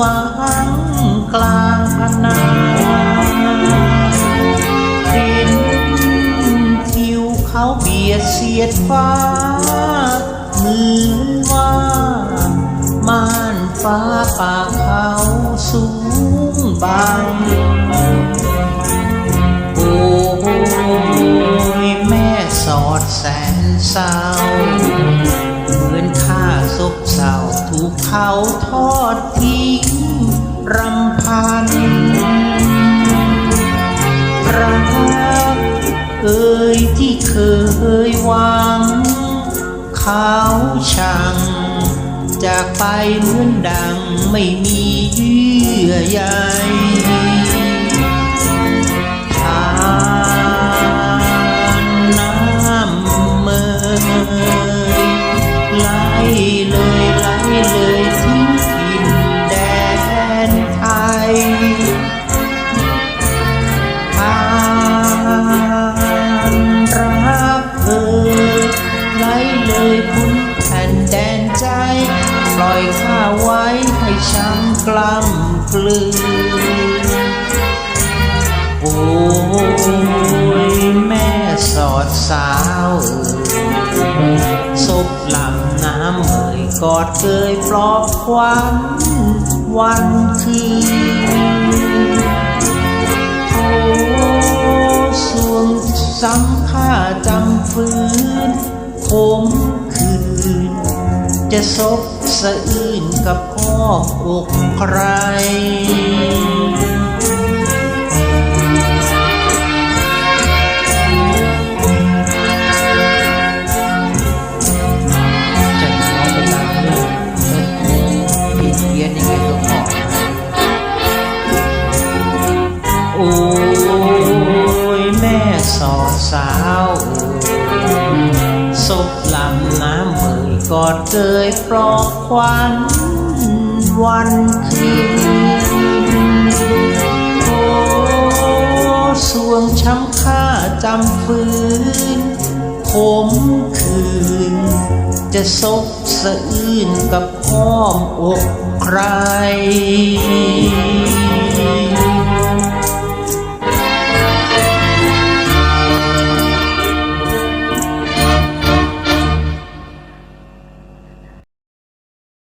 วังกลางพนาเห็นทิวเขาเบียดเสียดฟ้าเหมือนว่าม่านฟ้าป่าเขาสูงบังโอ้ยแม่สอดแสนเศร้าเหมือนข้าซบเศร้าถูกเขาทอดทิ้ง รำพันรักเอ่ยที่เคยหวัง เขาช่าง จากไปเหมือนดังไม่มีเยื่อใย ปล่อยข้าไว้ให้ช้ำกล้ำกลืนโอ้ยแม่สอดสาวเอ่ยซบหลับน้ำเอ่ยกอดเกยปลอบควันวันคืนโอ้สวงซ้ำข้าจำฟื้นคมคืนจะซบ สะอื้นกับอ้อมอกใคร จะเอาไปตามเรื่องผิดเพี้ยนยังไงก็ขอโอ้ยแม่สอดสาวเอ่ยศพลำน้ำเอ่ย กอดเกยปลอบควันวันคืนโอ้สวงช้ำค่าจำฟืนขมคืน จะซบสะอื้นกับอ้อมอกใคร